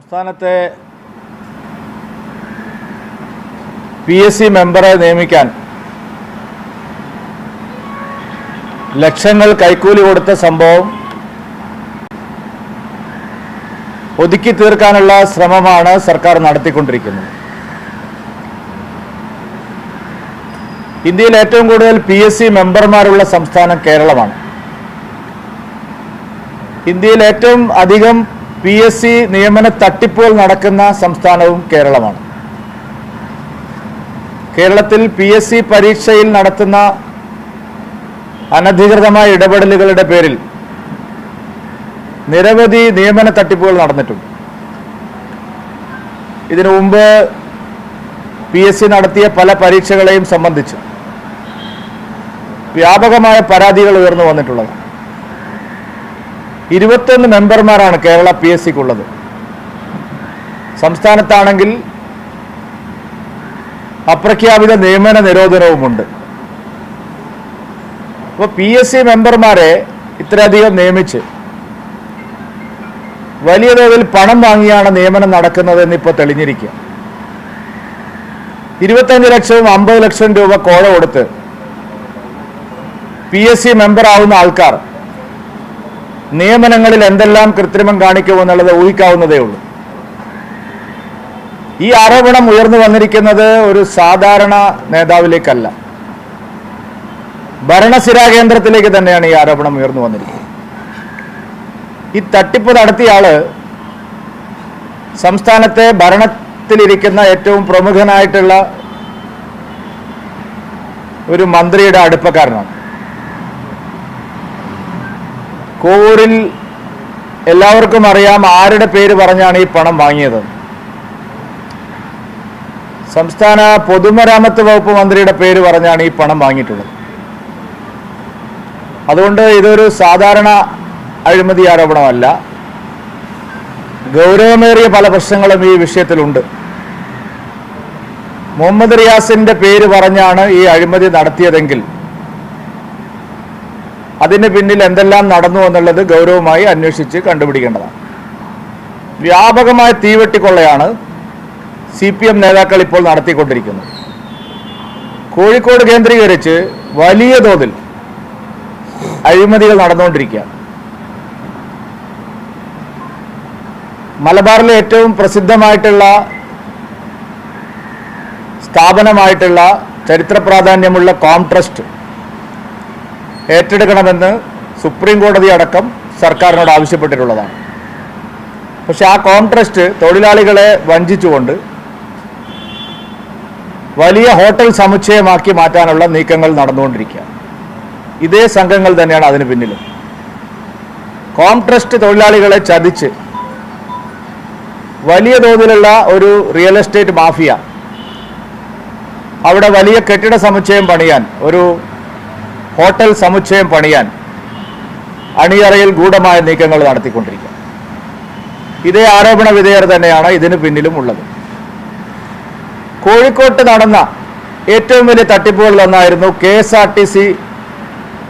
സംസ്ഥാനത്തെ P S C മെമ്പറെ നിയമിക്കാൻ ലക്ഷങ്ങൾ കൈക്കൂലി കൊടുത്ത സംഭവം ഒതുക്കി തീർക്കാനുള്ള ശ്രമമാണ് സർക്കാർ നടത്തിക്കൊണ്ടിരിക്കുന്നത്. ഇന്ത്യയിൽ ഏറ്റവും കൂടുതൽ പി എസ് സി മെമ്പർമാരുള്ള സംസ്ഥാനം കേരളമാണ്. ഇന്ത്യയിൽ ഏറ്റവും അധികം പി എസ് സി നിയമന തട്ടിപ്പുകൾ നടക്കുന്ന സംസ്ഥാനവും കേരളമാണ്. കേരളത്തിൽ പി എസ് സി പരീക്ഷയിൽ നടത്തുന്ന അനധികൃതമായ ഇടപെടലുകളുടെ പേരിൽ നിരവധി നിയമന തട്ടിപ്പുകൾ നടന്നിട്ടുണ്ട്. ഇതിനു മുമ്പ് പി എസ് സി നടത്തിയ പല പരീക്ഷകളെയും സംബന്ധിച്ച് വ്യാപകമായ പരാതികൾ ഉയർന്നു വന്നിട്ടുള്ളത് ഇരുപത്തൊന്ന് മെമ്പർമാരാണ് കേരള പി എസ് സിക്കുള്ളത്. സംസ്ഥാനത്താണെങ്കിൽ അപ്രഖ്യാപിത നിയമന നിരോധനവുമുണ്ട്. അപ്പോൾ പി എസ് സി മെമ്പർമാരെ ഇത്രയധികം നിയമിച്ച് വലിയ തോതിൽ പണം വാങ്ങിയാണ് നിയമനം നടക്കുന്നത് എന്നിപ്പോൾ തെളിഞ്ഞിരിക്കുക. ഇരുപത്തഞ്ച് ലക്ഷവും അമ്പത് ലക്ഷം രൂപ കോഴ കൊടുത്ത് പി എസ് സി മെമ്പറാവുന്ന ആൾക്കാർ നിയമനങ്ങളിൽ എന്തെല്ലാം കൃത്രിമം കാണിക്കുമെന്നുള്ളത് ഊഹിക്കാവുന്നതേ ഉള്ളൂ. ഈ ആരോപണം ഉയർന്നു വന്നിരിക്കുന്നത് ഒരു സാധാരണ നേതാവിലേക്കല്ല. ഭരണസിരാ കേന്ദ്രത്തിലേക്ക് തന്നെയാണ് ഈ ആരോപണം ഉയർന്നു വന്നിരിക്കുന്നത്. ഈ തട്ടിപ്പ് നടത്തിയാൾ സംസ്ഥാനത്തെ ഭരണത്തിലിരിക്കുന്ന ഏറ്റവും പ്രമുഖനായിട്ടുള്ള ഒരു മന്ത്രിയുടെ അടുപ്പക്കാരനാണ്. കോവൂരിൽ എല്ലാവർക്കും അറിയാം ആരുടെ പേര് പറഞ്ഞാണ് ഈ പണം വാങ്ങിയത്. സംസ്ഥാന പൊതുമരാമത്ത് വകുപ്പ് മന്ത്രിയുടെ പേര് പറഞ്ഞാണ് ഈ പണം വാങ്ങിയിട്ടുള്ളത്. അതുകൊണ്ട് ഇതൊരു സാധാരണ അഴിമതി ആരോപണമല്ല. ഗൗരവമേറിയ പല പ്രശ്നങ്ങളും ഈ വിഷയത്തിലുണ്ട്. മുഹമ്മദ് റിയാസിന്റെ പേര് പറഞ്ഞാണ് ഈ അഴിമതി നടത്തിയതെങ്കിൽ അതിന് പിന്നിൽ എന്തെല്ലാം നടന്നു എന്നുള്ളത് ഗൗരവമായി അന്വേഷിച്ച് കണ്ടുപിടിക്കേണ്ടതാണ്. വ്യാപകമായ തീവെട്ടിക്കൊള്ളയാണ് സി പി എം നേതാക്കൾ ഇപ്പോൾ നടത്തിക്കൊണ്ടിരിക്കുന്നത്. കോഴിക്കോട് കേന്ദ്രീകരിച്ച് വലിയ തോതിൽ അഴിമതികൾ നടന്നുകൊണ്ടിരിക്കുക. മലബാറിലെ ഏറ്റവും പ്രസിദ്ധമായിട്ടുള്ള സ്ഥാപനമായിട്ടുള്ള ചരിത്ര പ്രാധാന്യമുള്ള കോം ട്രസ്റ്റ് ഏറ്റെടുക്കണമെന്ന് സുപ്രീം കോടതി അടക്കം സർക്കാരിനോട് ആവശ്യപ്പെട്ടിട്ടുള്ളതാണ്. പക്ഷെ ആ കോൺട്രസ്റ്റ് തൊഴിലാളികളെ വഞ്ചിച്ചുകൊണ്ട് വലിയ ഹോട്ടൽ സമുച്ചയമാക്കി മാറ്റാനുള്ള നീക്കങ്ങൾ നടന്നുകൊണ്ടിരിക്കുക ഇതേ സംഘങ്ങൾ തന്നെയാണ് അതിന് പിന്നിലും. കോൺട്രസ്റ്റ് തൊഴിലാളികളെ ചതിച്ച് വലിയ തോതിലുള്ള ഒരു റിയൽ എസ്റ്റേറ്റ് മാഫിയ അവിടെ വലിയ കെട്ടിട സമുച്ചയം പണിയാൻ ഒരു ഹോട്ടൽ സമുച്ചയം പണിയാൻ അണിയറയിൽ ഗൂഢമായ നീക്കങ്ങൾ നടത്തിക്കൊണ്ടിരിക്കുക. ഇതേ ആരോപണ വിധേയർ തന്നെയാണ് ഇതിന് പിന്നിലും ഉള്ളത്. കോഴിക്കോട്ട് നടന്ന ഏറ്റവും വലിയ തട്ടിപ്പുകളിൽ ഒന്നായിരുന്നു K S R T C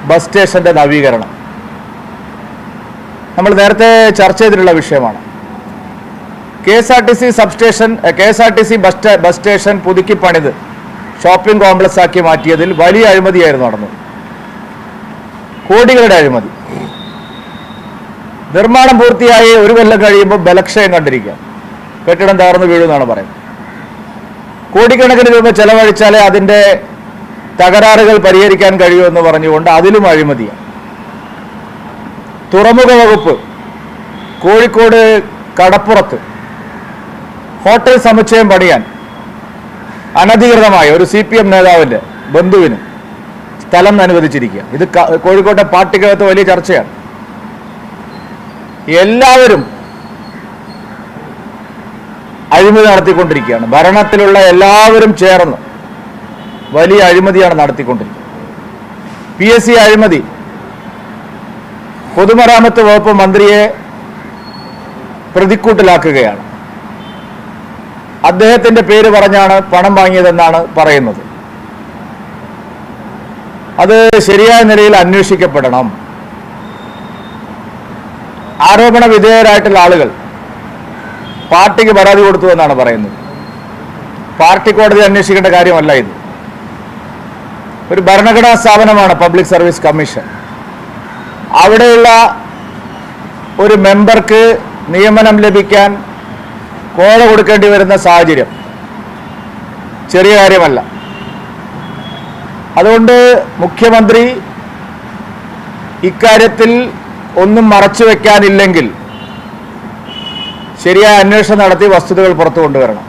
bus സ്റ്റേഷന്റെ നവീകരണം. നമ്മൾ നേരത്തെ ചർച്ച ചെയ്തിട്ടുള്ള വിഷയമാണ്. K S R T C substation K S R T C bus bus station പുതുക്കി പണിത് ഷോപ്പിംഗ് കോംപ്ലക്സ് ആക്കി മാറ്റിയതിൽ വലിയ അഴിമതിയായിരുന്നു നടന്നത്. കോടികളുടെ അഴിമതി. നിർമ്മാണം പൂർത്തിയായി ഒരു കൊല്ലം കഴിയുമ്പോൾ ബലക്ഷയം കണ്ടിരിക്കുക. കെട്ടിടം തകർന്നു വീഴുമെന്നാണ് പറയുന്നത്. കോടിക്കണക്കിന് രൂപ ചെലവഴിച്ചാലേ അതിന്റെ തകരാറുകൾ പരിഹരിക്കാൻ കഴിയുമെന്ന് പറഞ്ഞുകൊണ്ട് അതിലും അഴിമതിയാണ്. തുറമുഖ വകുപ്പ് കോഴിക്കോട് കടപ്പുറത്ത് ഹോട്ടൽ സമുച്ചയം പണിയാൻ അനധികൃതമായ ഒരു സി പി എം നേതാവിന്റെ ബന്ധുവിന് സ്ഥലം അനുവദിച്ചിരിക്കുക. ഇത് കോഴിക്കോട്ടെ പാർട്ടിക്കകത്ത് വലിയ ചർച്ചയാണ്. എല്ലാവരും അഴിമതി നടത്തിക്കൊണ്ടിരിക്കുകയാണ്. ഭരണത്തിലുള്ള എല്ലാവരും ചേർന്ന് വലിയ അഴിമതിയാണ് നടത്തിക്കൊണ്ടിരിക്കുന്നത്. പി എസ് സി അഴിമതി. പൊതുമരാമത്ത് വകുപ്പ് മന്ത്രിയെ പ്രതിക്കൂട്ടിലാക്കുകയാണ്. അദ്ദേഹത്തിന്റെ പേര് പറഞ്ഞാണ് പണം വാങ്ങിയതെന്നാണ് പറയുന്നത്. അത് ശരിയായ നിലയിൽ അന്വേഷിക്കപ്പെടണം. ആരോപണ വിധേയരായിട്ടുള്ള ആളുകൾ പാർട്ടിക്ക് പരാതി കൊടുത്തു എന്നാണ് പറയുന്നത്. പാർട്ടി കോടതി അന്വേഷിക്കേണ്ട കാര്യമല്ല ഇത്. ഒരു ഭരണഘടനാ സ്ഥാപനമാണ് പബ്ലിക് സർവീസ് കമ്മീഷൻ അവിടെയുള്ള ഒരു മെമ്പർക്ക് നിയമനം ലഭിക്കാൻ കോഴ കൊടുക്കേണ്ടി വരുന്ന സാഹചര്യം ചെറിയ കാര്യമല്ല. അതുകൊണ്ട് മുഖ്യമന്ത്രി ഇക്കാര്യത്തിൽ ഒന്നും മറച്ചു വെക്കാനില്ലെങ്കിൽ ശരിയായ അന്വേഷണം നടത്തി വസ്തുതകൾ പുറത്തു കൊണ്ടുവരണം.